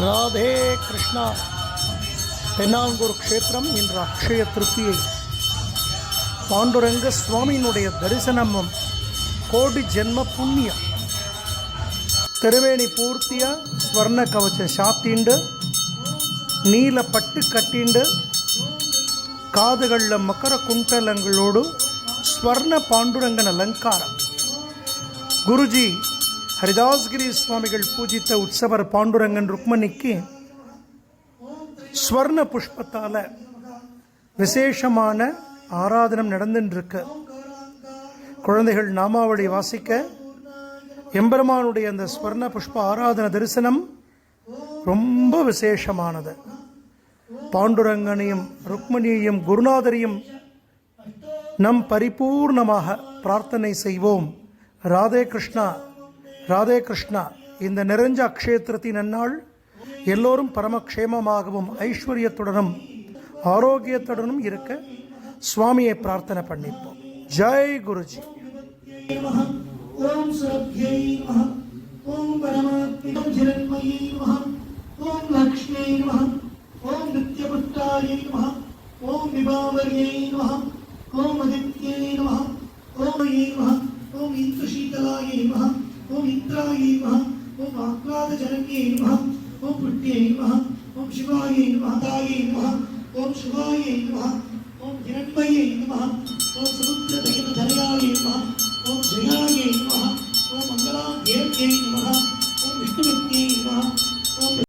ராதே கிருஷ்ணா. தென்னாங்கூர் க்ஷேத்திரம் இன்று அக்ஷய திருப்தியை பாண்டுரங்க சுவாமியினுடைய தரிசனமும் கோடி ஜென்ம புண்ணியம். திருவேணி பூர்த்தியா ஸ்வர்ண கவச்சம் சாத்திண்டு நீல பட்டு கட்டிண்டு காதுகளில் மகர குண்டலங்களோடு ஸ்வர்ண பாண்டுரங்கன் அலங்காரம். குருஜி ஹரிதாஸ்கிரி சுவாமிகள் பூஜித்த உற்சவர் பாண்டுரங்கன் ருக்மணிக்கு ஸ்வர்ண புஷ்பத்தால் விசேஷமான ஆராதனம் நடந்துட்டுருக்கு குழந்தைகள் நாமாவளி வாசிக்க எம்பெருமானுடைய அந்த ஸ்வர்ண புஷ்ப ஆராதன தரிசனம் ரொம்ப விசேஷமானது. பாண்டுரங்கனையும் ருக்மணியையும் குருநாதரையும் நம் பரிபூர்ணமாக பிரார்த்தனை செய்வோம். ராதே கிருஷ்ணா. ராதே கிருஷ்ணா இந்த நிறைஞ்ச அக்ஷேத்திரத்தின் அன்னாள் எல்லோரும் பரமக்ஷேமமாகவும் ஐஸ்வர்யத்துடனும் ஆரோக்கியத்துடனும் இருக்க சுவாமியை பிரார்த்தனை பண்ணிப்போம். ஜெய் குருஜி. ஓம் சுரப்யை மகம் ஓம் பரமாத்மிகம் ஜிரண்மயி மகம் ஓம் லக்ஷ்மியை மகம் ஓம் நித்யபுத்தாயை மகம் ஓம் விபாவரியை மகம் ஓம் அதித்யை மகம் ஓம் மகம் ஓம் இந்துஷீதலாயை மகம் ஓம் இந்திராயை நமஹ ஓம் ஆக்லாத ஜனனியை நமஹ ஓம் புட்டியை நமஹ ஓம் சிவாயை மாதாயை நமஹ ஓம் சிவாயை நமஹ ஓம் இரண்மையை நமஹ ஓம் சமுத்திர தயன தரையாயை நமஹ ஓம் ஜெயாயை நமஹ ஓம் மங்களா தேவியை நமஹ ஓம் விஷ்ணுபக்தியை நமஹ ஓம்